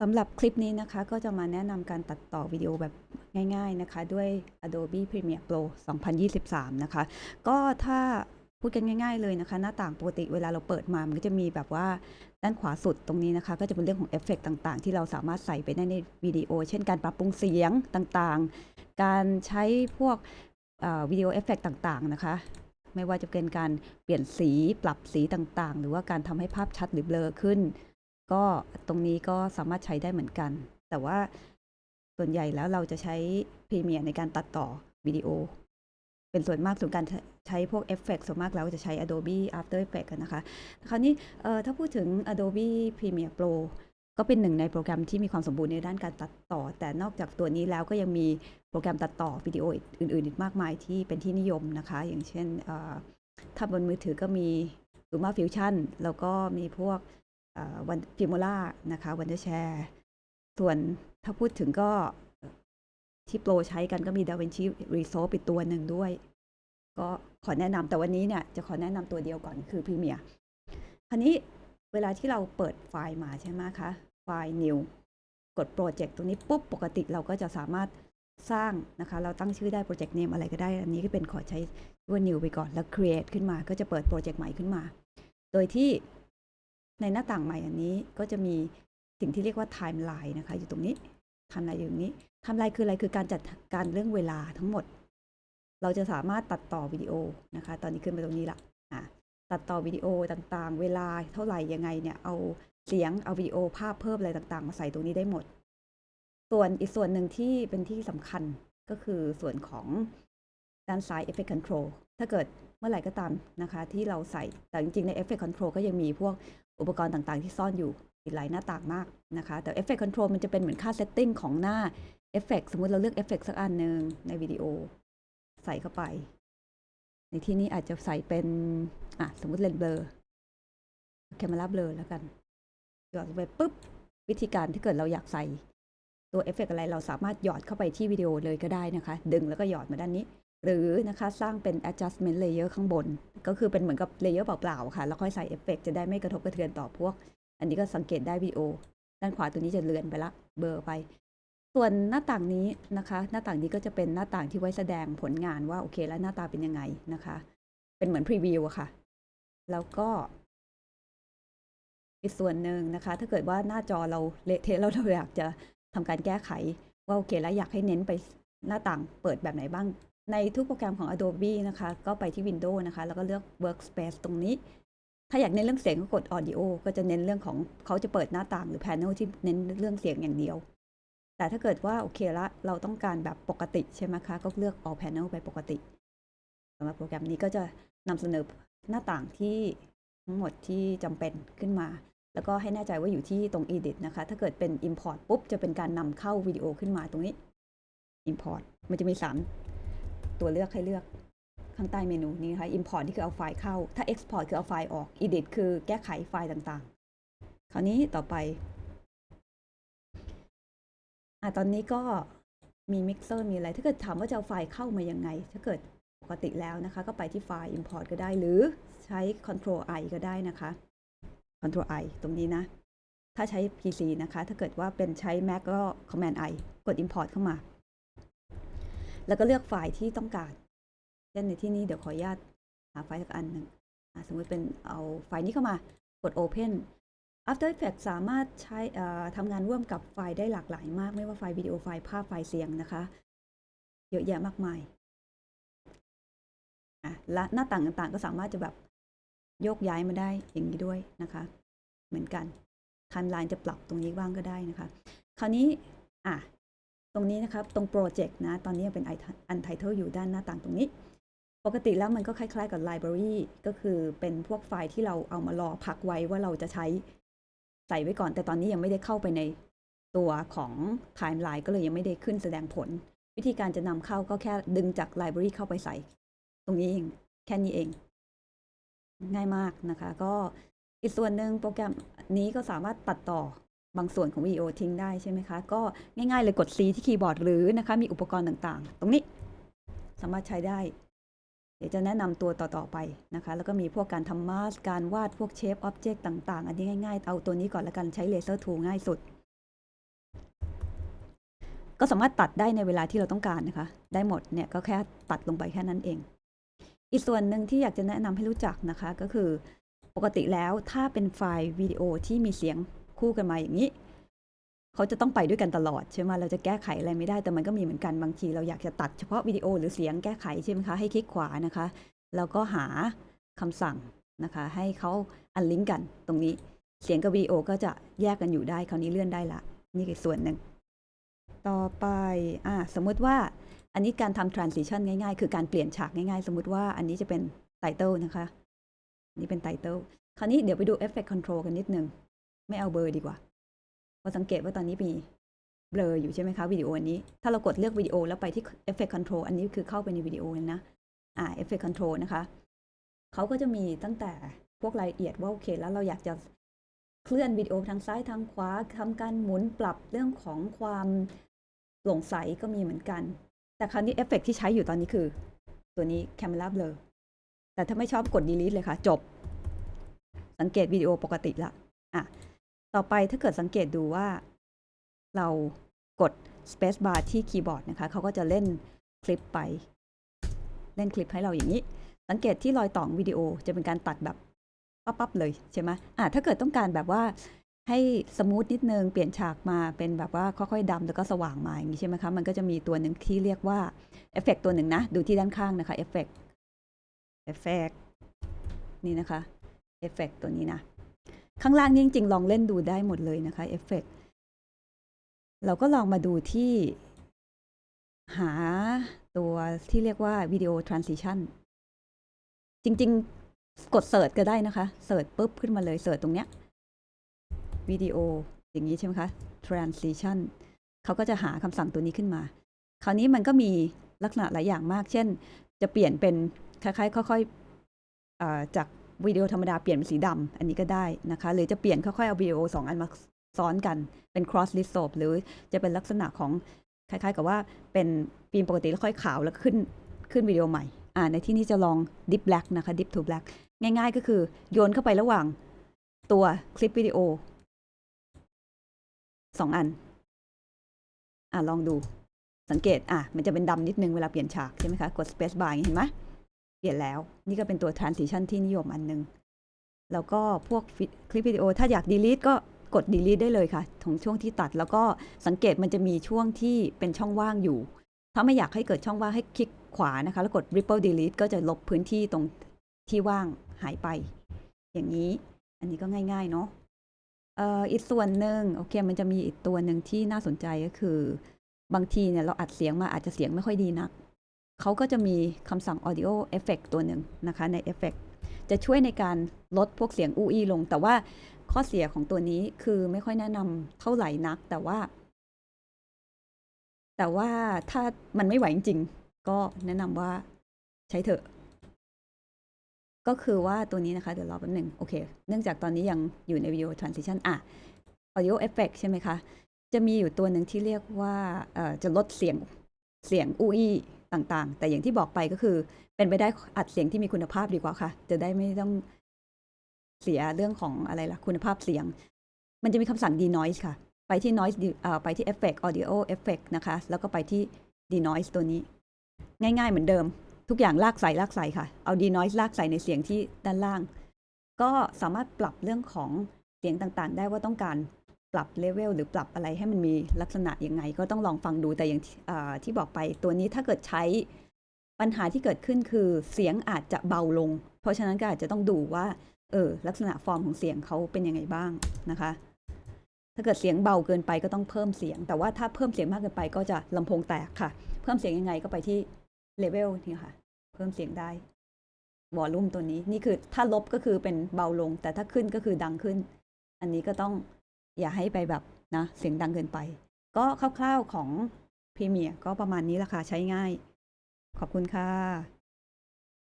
สำหรับคลิปนี้นะคะก็จะมาแนะนำการตัดต่อวิดีโอแบบง่าย ๆนะคะ ด้วย Adobe Premiere Pro 2023 นะคะ ก็ถ้าพูดกันง่าย ๆเลยนะคะ หน้าต่างปกติเวลาเราเปิดมา มันก็จะมีแบบว่าด้านขวาสุดตรงนี้นะคะ ก็จะเป็นเรื่องของเอฟเฟกต์ต่างๆ ที่เราสามารถใส่ไปได้ในวิดีโอ เช่นการปรับปรุงเสียงต่างๆ การใช้พวกวิดีโอเอฟเฟกต์ต่างๆนะคะไม่ว่าจะเป็นการเปลี่ยนสีปรับสีต่างๆ หรือว่าการทำให้ภาพชัดหรือเบลอขึ้น ก็ตรงนี้ก็สามารถใช้ได้เหมือนกัน แต่ว่าส่วนใหญ่แล้วเราจะใช้ Premiere ในการตัดต่อวิดีโอ เป็นส่วนมากส่วนการใช้พวกเอฟเฟกต์ส่วนมากแล้วจะใช้ Adobe After Effects กันนะคะคราวนี้ถ้าพูดถึง Adobe Premiere Pro ก็เป็นหนึ่งในโปรแกรมที่มีความสมบูรณ์ในด้านการตัดต่อ แต่นอกจากตัวนี้แล้วก็ยังมีโปรแกรมตัดต่อวิดีโออื่นๆอีกมากมายที่เป็นที่นิยมนะคะ อย่างเช่นถ้าบนมือถือก็มี Luma Fusion แล้วก็มีพวก วันพิโมล่านะคะวันเดอร์แชร์ส่วนถ้าพูดถึงก็ที่โปรใช้กันก็มี DaVinci Resolve อีกตัวหนึ่งด้วย ก็ขอแนะนำแต่วันนี้เนี่ยจะขอแนะนำตัวเดียวก่อนคือ Premiere คราวนี้เวลาที่เราเปิดไฟล์มาใช่ไหมคะไฟล์ New กดโปรเจกต์ตรงนี้ปุ๊บปกติเราก็จะสามารถสร้างนะคะ เราตั้งชื่อได้โปรเจกต์เนมอะไรก็ได้ อันนี้ก็เป็นขอใช้ว่า New ไปก่อนแล้ว Create ขึ้นมาก็จะเปิดโปรเจกต์ใหม่ขึ้นมา โดยที่ ในหน้าต่างใหม่อันนี้ก็จะมีสิ่งที่เรียกว่า timeline นะคะ อยู่ตรงนี้ timeline อยู่ตรงนี้ timeline คืออะไรคือการจัดการเรื่องเวลาทั้งหมด เราจะสามารถตัดต่อวิดีโอนะคะ ตอนนี้ขึ้นไปตรงนี้ละอะตัดต่อวิดีโอต่างๆ เวลาเท่าไหร่ยังไงเนี่ยเอาเสียงเอาวิดีโอภาพเพิ่มอะไรต่างๆ มาใส่ตรงนี้ได้หมด ส่วนอีกส่วนหนึ่งที่เป็นที่สำคัญก็คือส่วนของด้านซ้าย Effect Control ถ้าเกิดเมื่อไหร่ก็ตามนะคะ ที่เราใส่แต่จริงๆ ใน Effect Control ก็ยังมีพวก อุปกรณ์ต่างๆ ที่ซ่อนอยู่อีกหลายหน้าต่างมากนะคะ แต่ Effect Control มันจะเป็นเหมือนค่า setting ของหน้า Effect สมมุติเราเลือก Effect สักอันหนึ่งในวิดีโอใส่เข้าไป ในที่นี้อาจจะใส่เป็น อะ สมมุติเลนเบลอแคม e ราเบลอแล้วกันหยอดลงไปปุ๊บ วิธีการที่เกิดเราอยากใส่ตัวเอฟเฟกอะไรเราสามารถหยอดเข้าไปที่วิดีโอเลยก็ได้นะคะ ดึงแล้วก็หยอดมาด้านนี้ หรือนะคะสร้างเป็น adjustment layer ข้างบน ก็คือเป็นเหมือนกับ layer เปล่าๆค่ะ แล้วค่อยใส่เอฟเฟกจะได้ไม่กระทบกระเทือนต่อพวก อันนี้ก็สังเกตได้วิดีโอด้านขวาตัวนี้จะเลือนไปละเบลอไป ส่วนหน้าต่างนี้นะคะ หน้าต่างนี้ก็จะเป็นหน้าต่างที่ไว้แสดงผลงานว่าโอเคแล้วหน้าตาเป็นยังไงนะคะ เป็นเหมือนพรีวิวอะค่ะ แล้วก็อีกส่วนหนึ่งนะคะ ถ้าเกิดว่าหน้าจอเราเละเทะแล้วเราอยากจะทำการแก้ไข ว่าโอเคแล้วอยากให้เน้นไปหน้าต่างเปิดแบบไหนบ้าง ในทุกโปรแกรมของ Adobe นะคะ ก็ไปที่ Windows นะคะ แล้วก็เลือก Workspace ตรงนี้ ถ้าอยากเน้นเรื่องเสียงก็กด Audio ก็จะเน้นเรื่องของเขาจะเปิดหน้าต่างหรือ Panel ที่เน้นเรื่องเสียงอย่างเดียว แต่ถ้าเกิดว่าโอเคละเราต้องการแบบปกติใช่ไหมคะ ก็เลือก All Panel ไปปกติสำหรับโปรแกรมนี้ก็จะนำเสนอหน้าต่างที่ทั้งหมดที่จำเป็นขึ้นมา แล้วก็ให้แน่ใจว่าอยู่ที่ตรง Edit นะคะ ถ้าเกิดเป็น Import ปุ๊บจะเป็นการนำเข้าวิดีโอขึ้นมาตรงนี้ Import มันจะมี 3 ตัวเลือกให้เลือกข้างใต้เมนูนี้นะคะ Import นี่คือเอาไฟล์เข้า ถ้า Export คือเอาไฟล์ออก Edit คือแก้ไขไฟล์ต่างๆ คราวนี้ต่อไปอะตอนนี้ก็มีมิกเซอร์มีอะไร ถ้าเกิดถามว่าจะเอาไฟล์เข้ามายังไง ถ้าเกิดปกติแล้วนะคะ ก็ไปที่ไฟล์ Import ก็ได้ หรือใช้ Control I ก็ได้นะคะ Control I ตรงนี้นะ ถ้าใช้ PC นะคะ ถ้าเกิดว่าเป็นใช้ Mac ก็ Command I กด Import เข้ามา แล้วก็เลือกไฟล์ที่ต้องการ เช่นในที่นี้เดี๋ยวขออนุญาตหาไฟล์สักอันหนึ่งสมมติเป็นเอาไฟล์นี้เข้ามากด Open After Effects สามารถใช้ทำงานร่วมกับไฟล์ได้หลากหลายมาก ไม่ว่าไฟล์วิดีโอไฟล์ภาพไฟล์เสียงนะคะ เยอะแยะมากมายและหน้าต่างต่างๆ ก็สามารถจะแบบโยกย้ายมาได้อย่างนี้ด้วยนะคะ เหมือนกันไทม์ไลน์จะปรับตรงนี้บ้างก็ได้นะคะ คราวนี้อะ ตรงนี้นะครับ ตรงโปรเจกต์นะ ตอนนี้ยังเป็นอันไทเทลอยู่ด้านหน้าต่างตรงนี้ ปกติแล้วมันก็คล้ายๆกับ Library ก็คือเป็นพวกไฟล์ที่เราเอามารอพักไว้ว่าเราจะใช้ใส่ไว้ก่อน แต่ตอนนี้ยังไม่ได้เข้าไปในตัวของ Timeline ก็เลยยังไม่ได้ขึ้นแสดงผล วิธีการจะนำเข้าก็แค่ดึงจาก Library เข้าไปใส่ ตรงนี้เอง แค่นี้เอง ง่ายมากนะคะ ก็อีกส่วนหนึ่งโปรแกรมนี้ก็สามารถตัดต่อ บางส่วนของวิดีโอทิ้งได้ใช่ไหมคะ ก็ง่ายๆเลยกด C ที่คีย์บอร์ดหรือนะคะ มีอุปกรณ์ต่างๆ ตรงนี้สามารถใช้ได้ เดี๋ยวจะแนะนำตัวต่อๆไปนะคะ แล้วก็มีพวกการทำมาสการวาดพวกเชฟออบเจกต์ต่างๆ อันนี้ง่ายๆ เอาตัวนี้ก่อนละกันใช้เลเซอร์ทูง่ายสุด ก็สามารถตัดได้ในเวลาที่เราต้องการนะคะ ได้หมดเนี่ยก็แค่ตัดลงไปแค่นั้นเอง อีกส่วนหนึ่งที่อยากจะแนะนำให้รู้จักนะคะก็คือปกติแล้วถ้าเป็นไฟล์วิดีโอที่มีเสียง คู่กันมาอย่างนี้ เขาจะต้องไปด้วยกันตลอดใช่ไหมเราจะแก้ไขอะไรไม่ได้แต่มันก็มีเหมือนกันบางทีเราอยากจะตัดเฉพาะวิดีโอหรือเสียงแก้ไขใช่ไหมคะให้คลิกขวานะคะแล้วก็หาคำสั่งนะคะ ให้เขาอันลิงก์กันตรงนี้เสียงกับวิดีโอก็จะแยกกันอยู่ได้คราวนี้เลื่อนได้ละนี่คือส่วนหนึ่งต่อไปอ่าสมมุติว่าอันนี้การทำ transition ง่ายๆ คือการเปลี่ยนฉากง่ายๆ สมมุติว่าอันนี้จะเป็น title นะคะ นี่เป็น title คราวนี้เดี๋ยวไปดู effect control กันนิดนึง ไม่เอาเบอร์ดีกว่าเราสังเกตว่าตอนนี้มีเบลออยู่ใช่ไหมคะวิดีโออันนี้ ถ้าเรากดเลือกวิดีโอแล้วไปที่ effect control อันนี้คือเข้าไปในวิดีโอเลยนะอ่า effect control นะคะเขาก็จะมีตั้งแต่พวกรายละเอียดว่าโอเคแล้วเราอยากจะเคลื่อนวิดีโอทางซ้ายทางขวาทำการหมุนปรับเรื่องของความโปร่งใสก็มีเหมือนกัน แต่คราวนี้เอฟเฟกที่ใช้อยู่ตอนนี้คือ ตัวนี้ Camera Blur แต่ถ้าไม่ชอบกด delete เลยค่ะ จบ สังเกตวิดีโอปกติละอะ ต่อไปถ้าเกิดสังเกตดูว่า เรากด Space Bar ที่คีย์บอร์ดนะคะเขาก็จะเล่นคลิปไป เล่นคลิปให้เราอย่างนี้ สังเกตที่รอยต่องวิดีโอจะเป็นการตัดแบบปั๊บๆเลยใช่ไหมอะถ้าเกิดต้องการแบบว่าให้สมูทนิดนึง เปลี่ยนฉากมาเป็นแบบว่าค่อยๆดำแล้วก็สว่างมาอย่างนี้ใช่ไหมคะมันก็จะมีตัวหนึ่งที่เรียกว่าเอฟเฟกตัวหนึ่งนะ ดูที่ด้านข้างนะคะเอฟเฟกเอฟเฟกนี่นะคะเอฟเฟกตัวนี้นะ ข้างล่างนี่จริงๆลองเล่นดูได้หมดเลยนะคะเอฟเฟกเราก็ลองมาดูที่ หาตัวที่เรียกว่าวิดีโอ transition จริง ๆ กดเสิร์ชก็ได้นะคะเสิร์ชปุ๊บขึ้นมาเลยเสิร์ชตรงเนี้ยวิดีโออย่างนี้ใช่ไหมคะ transition เขาก็จะหาคำสั่งตัวนี้ขึ้นมา คราวนี้มันก็มีลักษณะหลายอย่างมาก เช่น จะเปลี่ยนเป็นคล้ายๆ ค่อยๆจาก วิดีโอธรรมดาเปลี่ยนเป็นสีดำอันนี้ก็ได้นะคะ หรือจะเปลี่ยนค่อยๆเอาวิดีโอสองอันมาซ้อนกันเป็น cross list soap หรือจะเป็นลักษณะของคล้ายๆ กับว่าเป็นฟิล์มปกติแล้วค่อยขาวแล้วขึ้นขึ้นวิดีโอใหม่อ่าในที่นี้จะลอง dip black นะคะ dip to black ง่ายๆ ก็คือโยนเข้าไประหว่างตัวคลิปวิดีโอสองอัน อ่าลองดูสังเกต อะ มันจะเป็นดำนิดนึงเวลาเปลี่ยนฉากใช่ไหมคะ กด space bar อย่างนี้เห็นไหม เปลี่ยนแล้ว นี่ก็เป็นตัว transition ที่นิยมอันหนึง แล้วก็พวกคลิปวิดีโอถ้าอยาก delete ก็กด delete ได้เลยค่ะของช่วงที่ตัด แล้วก็สังเกตมันจะมีช่วงที่เป็นช่องว่างอยู่ ถ้าไม่อยากให้เกิดช่องว่างให้คลิกขวานะคะ แล้วกด ripple delete ก็จะลบพื้นที่ตรงที่ว่างหายไป อย่างนี้ อันนี้ก็ง่ายๆเนาะอีกส่วนหนึ่งโอเคมันจะมีอีกตัวหนึ่งที่น่าสนใจก็คือ บางทีเนี่ยเราอัดเสียงมาอาจจะเสียงไม่ค่อยดีนัก เขาก็จะมีคำสั่ง audio effect ตัวหนึ่งนะคะใน effect จะช่วยในการลดพวกเสียงอู้อี้ลง แต่ว่าข้อเสียของตัวนี้คือไม่ค่อยแนะนำเท่าไหร่นัก แต่ว่า แต่ว่าถ้ามันไม่ไหวจริงๆ ก็แนะนำว่าใช้เถอะ ก็คือว่าตัวนี้นะคะ เดี๋ยวรอแป๊บหนึ่งโอเค เนื่องจากตอนนี้ยังอยู่ในวิดีโอ transition อะ audio effect ใช่ไหมคะ จะมีอยู่ตัวหนึ่งที่เรียกว่าจะลดเสียงเสียงอู้อี้ ต่างๆ แต่อย่างที่บอกไปก็คือ เป็นไปได้อัดเสียงที่มีคุณภาพดีกว่าค่ะ จะได้ไม่ต้องเสียเรื่องของอะไรล่ะ คุณภาพเสียง มันจะมีคำสั่ง denoise ค่ะ ไปที่ noise de- เอ่อไปที่ effect audio effect นะคะ แล้วก็ไปที่ denoise ตัวนี้ ง่ายๆเหมือนเดิม ทุกอย่างลากใส่ลากใส่ค่ะ เอา denoise ลากใส่ในเสียงที่ด้านล่าง ก็สามารถปรับเรื่องของเสียงต่างๆ ได้ว่าต้องการ รับเลเวลหรือปรับอะไรให้มันมีลักษณะยังไง ก็ต้องลองฟังดูแต่อย่างที่บอกไปตัวนี้ถ้าเกิดใช้ปัญหาที่เกิดขึ้นคือเสียงอาจจะเบาลง เพราะฉะนั้นก็อาจจะต้องดูว่าเออลักษณะฟอร์มของเสียงเขาเป็นยังไงบ้างนะคะ ถ้าเกิดเสียงเบาเกินไปก็ต้องเพิ่มเสียง แต่ว่าถ้าเพิ่มเสียงมากเกินไปก็จะลำโพงแตกค่ะ เพิ่มเสียงยังไงก็ไปที่เลเวลนี่ค่ะ เพิ่มเสียงได้วอลลุ่มตัวนี้นี่คือถ้าลบก็คือเป็นเบาลง แต่ถ้าขึ้นก็คือดังขึ้น อันนี้ก็ต้อง อย่าให้ไปแบบนะเสียงดังเกินไป ก็คร่าวๆของพรีเมียก็ประมาณนี้ละค่ะใช้ง่าย ขอบคุณค่ะ